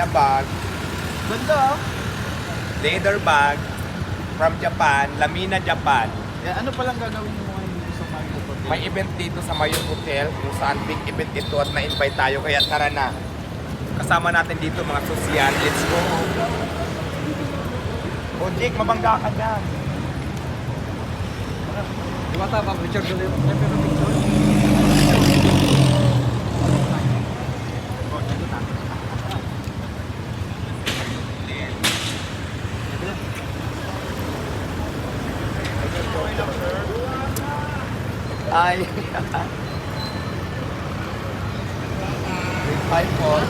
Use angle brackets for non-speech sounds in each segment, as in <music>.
na bag, Ganda ah. leather bag from Japan, Lamina, Japan. Eh, ano palang gagawin mo ngayon dito sa Marriott Hotel? May event dito sa Mayon Hotel kung saan big event ito at na-invite tayo kaya tara na. Kasama natin dito mga sosyal. Let's go. O Jake, mabangga ka dyan. Diwata pa, Galero. Eh, pero picture. Ay. <laughs> Hi, Paul.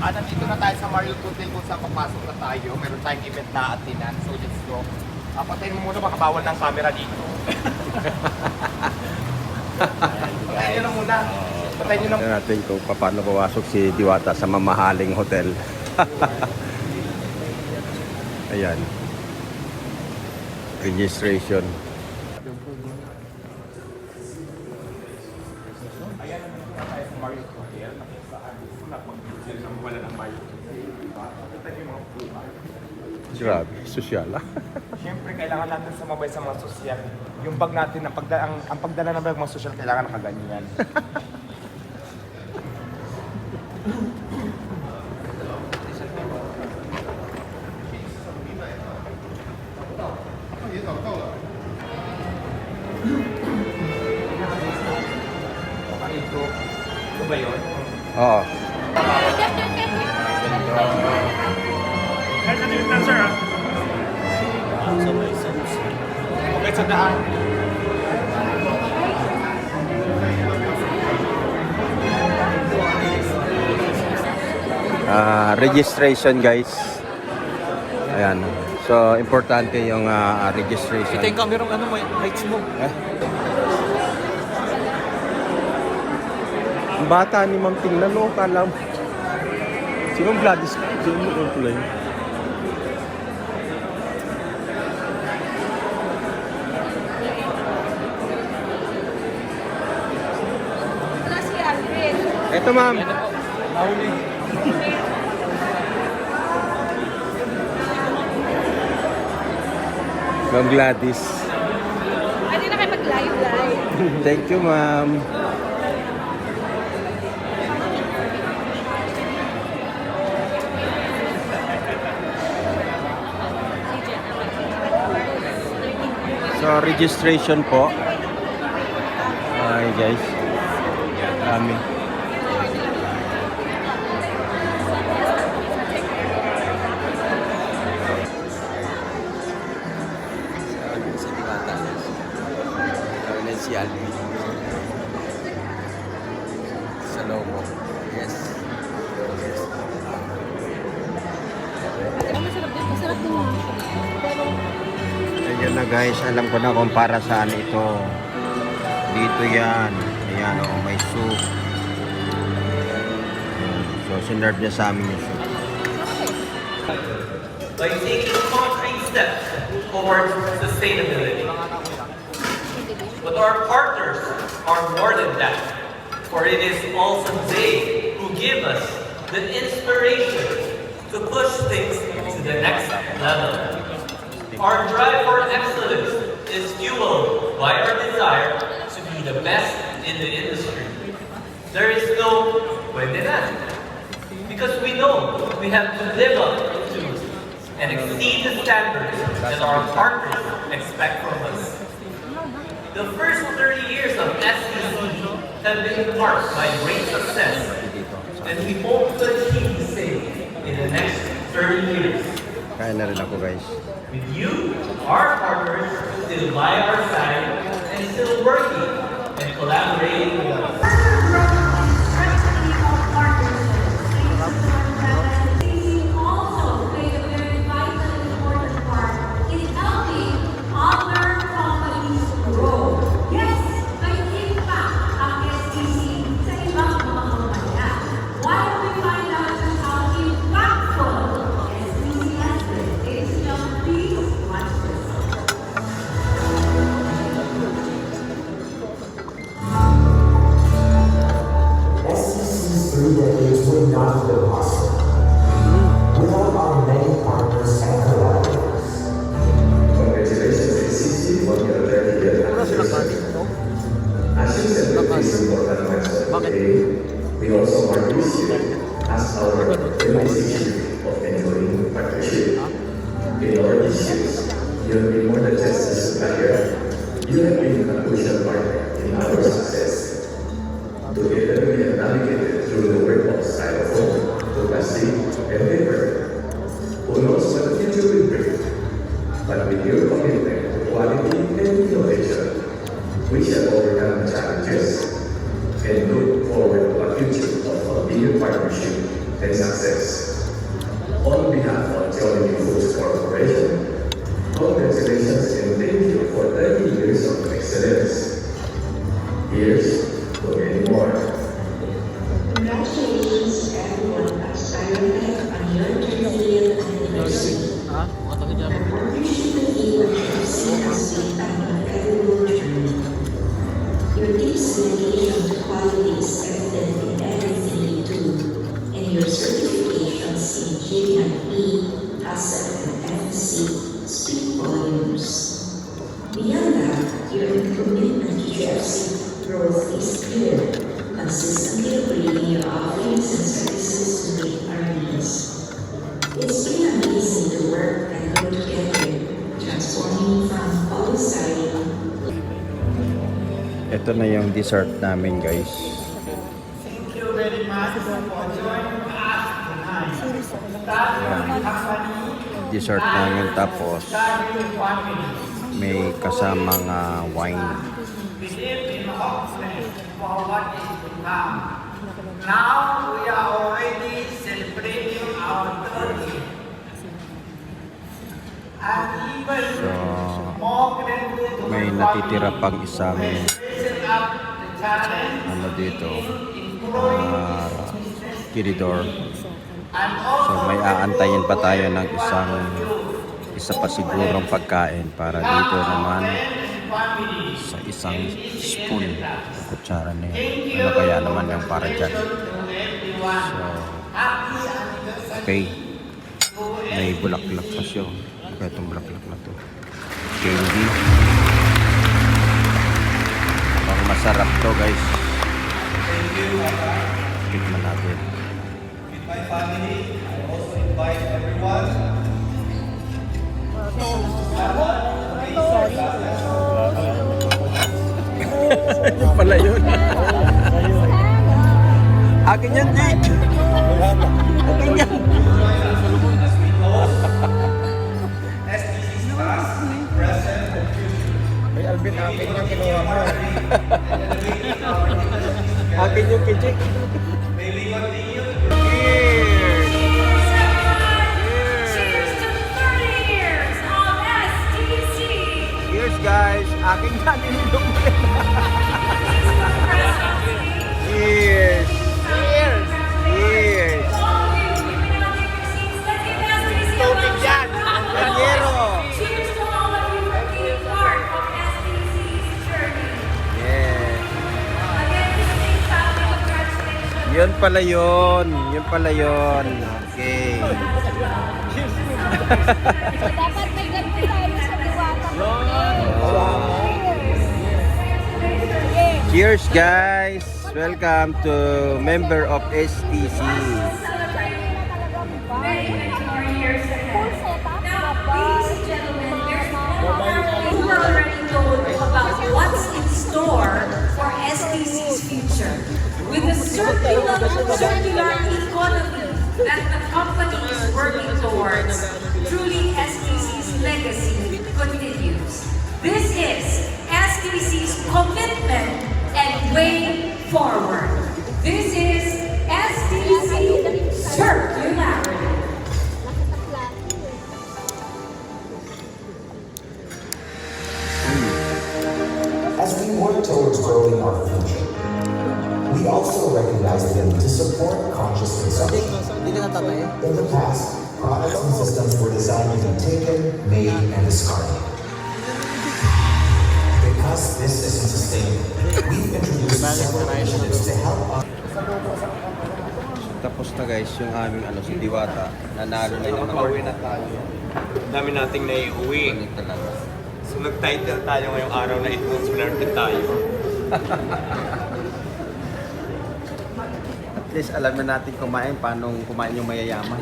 Ah, nandito na tayo sa Marriott Hotel kung saan papasok na tayo. Meron tayong event na atinan. So, let's go. Ah, patayin mo muna, baka bawal ng camera dito. <laughs> Nyo na muna. Patayin nyo na Tignan natin kung paano pumasok si Diwata sa mamahaling hotel. <laughs> Ayan. Registration. Ayan, nandito na tayo sa Hotel. Nakisaan gusto na mag-hotel na wala ng Marriott Hotel. Nakita niyo yung mga puhay. Grabe, sosyal ah. <laughs> Siyempre, kailangan natin sumabay sa mga sosyal. Yung bag natin, ang, pagda, ang, ang pagdala ng bag mga sosyal, kailangan nakaganyan. <laughs> Mm-hmm. <laughs> Ah, registration guys. Ayan. So, importante yung ah, registration. Ito yung camera ano, may lights mo. Eh? Ang bata ni Ma'am Tingnan, no? Kala mo. Sinong Gladys? Sino mo yung tulay? Ito ma'am. Mahuli. <laughs> Ma'am Gladys. Di na kayo mag-live-live. Thank you, ma'am. So, registration po. Ay, guys. Dami. Alvin. Sa Lomo. Yes. Ayan na guys, alam ko na kung para saan ito. Dito yan. Ayan o, may soup. Ayan. So, sinerve niya sa amin yung soup. by taking concrete steps towards sustainability. But our partners are more than that, for it is also they who give us the inspiration to push things to the next level. Our drive for excellence is fueled by our desire to be the best in the industry. There is no pwede na. Because we know we have to live up to and exceed the standards that our partners expect from us. The first 30 years of SEC have been marked by great success, and we hope to achieve the same in the next 30 years. Kaya na rin ako guys. With you, our partners, still by our side and still working and collaborating Together, we have navigated through the work of styrofoam to plastic your offerings and services to meet our needs. It's been amazing to work and grow together, transforming from polystyrene Ito na yung dessert namin guys. Yan. Dessert namin tapos may kasamang ah, wine. Now we are already celebrating our 30th. And even So, more grateful to may natitira pang isang ano dito, ah, kiridor. So may aantayin pa tayo ng isang isa pa sigurong pagkain para dito naman sa isang spoon kutsara na yun. Ano kaya naman yung para dyan. So, okay. May bulaklak pa siya. Kaya itong bulaklak na to? Candy. Pang masarap to guys. Tikman natin. my family, I also invite everyone. Yung pala yun. Akin yan, Jake. Pala yun. Yun pala yun. Okay. So, dapat may ganito tayo sa diwata. Cheers guys. Welcome to member of STC. Na guys yung aming ano si Diwata. Nanalo na yung Nakauwi na tayo. Dami nating naiuwi. Ganun talaga. So nag-title tayo ngayong araw na ito, swerte tayo. least alam na natin kumain, paano kumain yung mayayaman.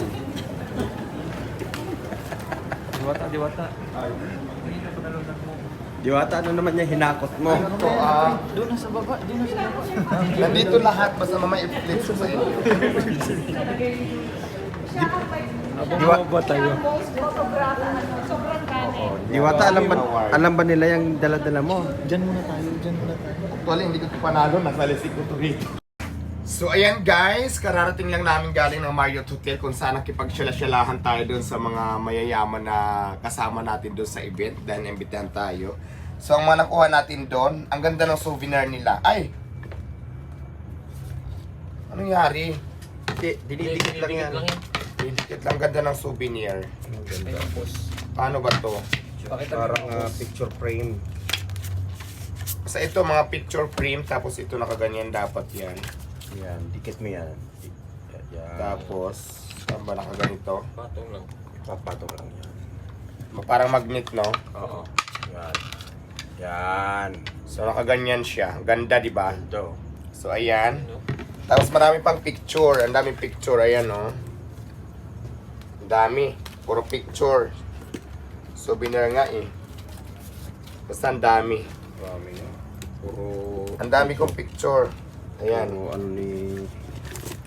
Diwata, diwata. Diwata, ano naman yung hinakot mo? Ito, ah, Doon na sa baba, doon na sa baba. nandito lahat, basta mamaya i-flip ko sa inyo. Diwa, ba tayo? Ano, sobrang kanin. Diwata, alam ba, alam ba nila yung dala-dala mo? Diyan muna tayo, diyan muna tayo. Actually, hindi ko ito panalo, nasalisik ko to rito. So ayan guys, kararating lang namin galing ng Marriott Hotel kung saan nakipagsyala-syalahan tayo doon sa mga mayayaman na kasama natin doon sa event dahil imbitahan tayo. So ang mga nakuha natin doon, ang ganda ng souvenir nila. Ay! Anong nangyari? Dinidikit lang yan. Dikit lang ganda ng souvenir. Paano ba to? Parang ah, picture frame. Sa ito mga picture frame tapos ito nakaganyan dapat yan. Yan, dikit mo yan. Yan. Tapos, saan ba nakaganito? Papatong lang yan. Parang magnet no? Oo. Yan. Yan. So nakaganyan siya. Ganda, di ba? Ito. So ayan. Tapos marami pang picture. Ang daming picture. Ayan, no? Ang dami. Puro picture. Souvenir nga eh. Basta ang dami. Marami na. Puro... Ang dami kong picture. Ayan. Puro ano ni...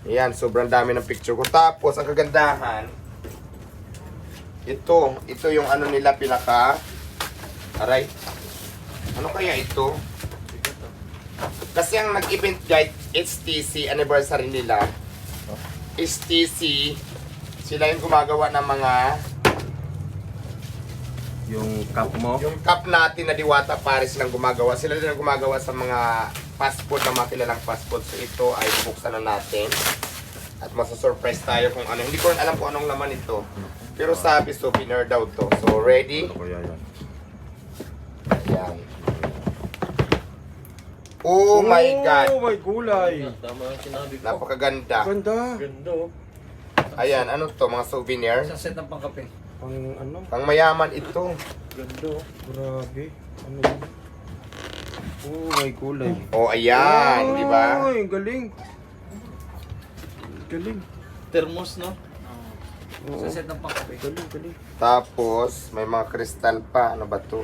Ayan, sobrang dami ng picture ko. Tapos, ang kagandahan, ito, ito yung ano nila pinaka, aray, ano kaya ito? Kasi ang nag-event guide, HTC anniversary nila, HTC, sila yung gumagawa ng mga, Yung cup mo. yung cup natin na Diwata Paris lang gumagawa. Sila din ang gumagawa sa mga fast food na mga kilalang fast food. So ito ay bubuksan na natin. At masasurprise tayo kung ano. Hindi ko alam kung anong laman ito. Pero sabi souvenir daw to. So ready? Ano kaya yan? Ayan. Oh my God! Oh my gulay! Napakaganda. Ganda! Ayan, ano to? Mga souvenir? Sa set ng pangkape. Pang ano? Pang mayaman ito. Ganda. Grabe. Ano yun? Oh my gulay. Oh, ayan. Di ba? Ay, galing. Galing. Thermos, no? Oo. Sa set ng pangkape. Galing, galing. Tapos, may mga kristal pa. Ano ba to?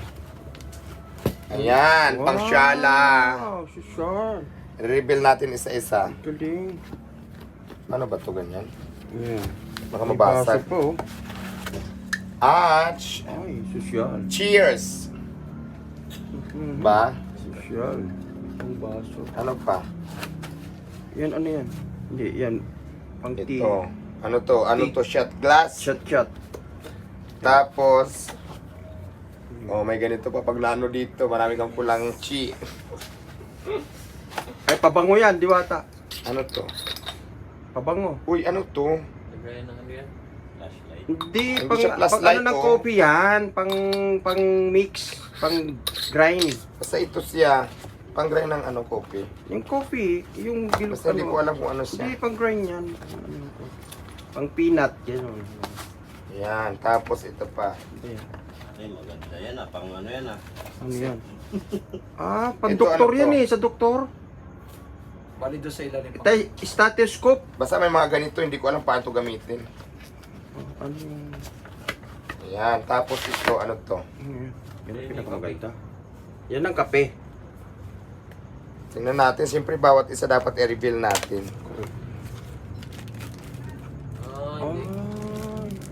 Ayan, pang syala. Wow, social. Reveal natin isa-isa. Galing. Ano ba to ganyan? Yeah. Baka mabasag. pa, oh. At, Ay, social. cheers! Mhm. Ba? Social. Ang baso. Ano pa? Yan, ano yan? Hindi, yan. Pang tea. Ito. Ano to? Ano to? Shot glass? Shot, shot. Tapos, oh, may ganito pa pag naano dito. Marami kang pulang chi. Ay, pabango yan, diwata. Ano to? Pabango. Uy, ano to? Hindi, Hindi pang, siya pang light, ano ng oh. coffee yan. Pang, pang mix. Pang grind. Basta ito siya. Pang-grind ng ano, kopi. Yung coffee, yung bilog Basta hindi ko alam kung ano Hindi, siya. pang grind yan. Ano to? Pang peanut, yan. oh. Yan. Tapos ito pa. Hindi. Ay, maganda yan ah. Pang ano yan ah. Ano yan? <laughs> ah, pang Ito, doktor ano yan to? eh, sa doktor. Balido sa ilalim. Ito, stethoscope. Basta may mga ganito, hindi ko alam paano ito gamitin. Ano yung... Yan. Tapos ito, ano to? Ano yan? Yan ang pinakamaganda. Yan ang kape. Tingnan natin. Siyempre, bawat isa dapat i-reveal natin. Ah,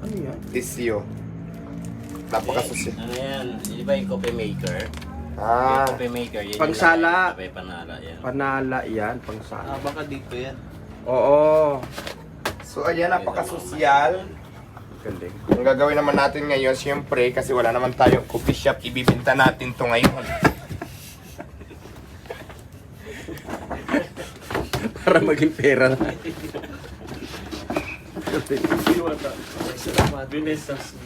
ano yan? Tisio. Napakasusi. Ano yan? Di ba yung coffee maker? Ah. Yung coffee maker. Yan Pangsala. Yung kape panala yan. Panala yan, pangsala. baka dito yan. Oo. So, ayan, napakasosyal. Galing. Ang gagawin naman natin ngayon, siyempre, kasi wala naman tayong coffee shop, ibibinta natin to ngayon. Para maging pera.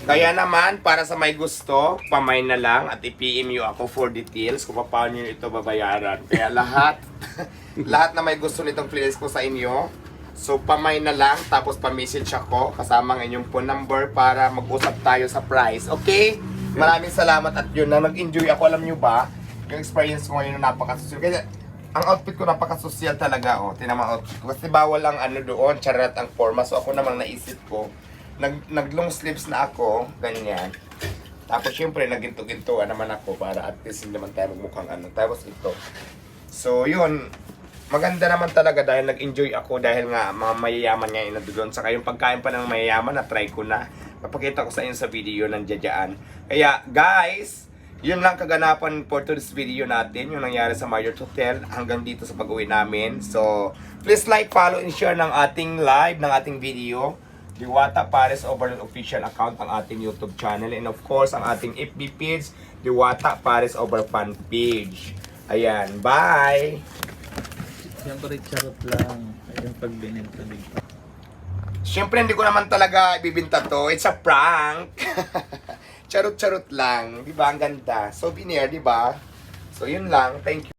Kaya naman, para sa may gusto, pamay na lang at i-PM nyo ako for details kung paano nyo ito babayaran. Kaya lahat, <laughs> lahat na may gusto nitong playlist ko sa inyo, so pamay na lang, tapos pa-message ako kasama ng inyong phone number para mag-usap tayo sa price. Okay? Maraming salamat at yun na nag-enjoy ako. Alam nyo ba, yung experience ko ngayon na napakasusunod. Ang outfit ko napaka-social talaga, oh. Ang outfit ko. Kasi bawal ang ano doon, charat ang forma. So ako namang naisip ko, nag, nag long sleeves na ako, ganyan. Tapos syempre, naginto-gintuan naman ako para at least hindi naman tayo magmukhang ano. Tapos ito. So yun, maganda naman talaga dahil nag-enjoy ako dahil nga mga mayayaman nga yung doon. Saka yung pagkain pa ng mayayaman, na-try ko na. Papakita ko sa inyo sa video ng Jajaan. Kaya guys, yun lang kaganapan for today's video natin, yung nangyari sa Marriott Hotel hanggang dito sa pag-uwi namin. So, please like, follow, and share ng ating live, ng ating video. Diwata Pares Overall Official account ang ating YouTube channel. And of course, ang ating FB page, Diwata Pares Over Fan page. Ayan, bye! Siyempre, charot lang. Ayun pag binenta dito. Siyempre, hindi ko naman talaga ibibinta to. It's a prank. <laughs> Charot-charot lang. Di ba? Ang ganda. Souvenir, di ba? So, yun lang. Thank you.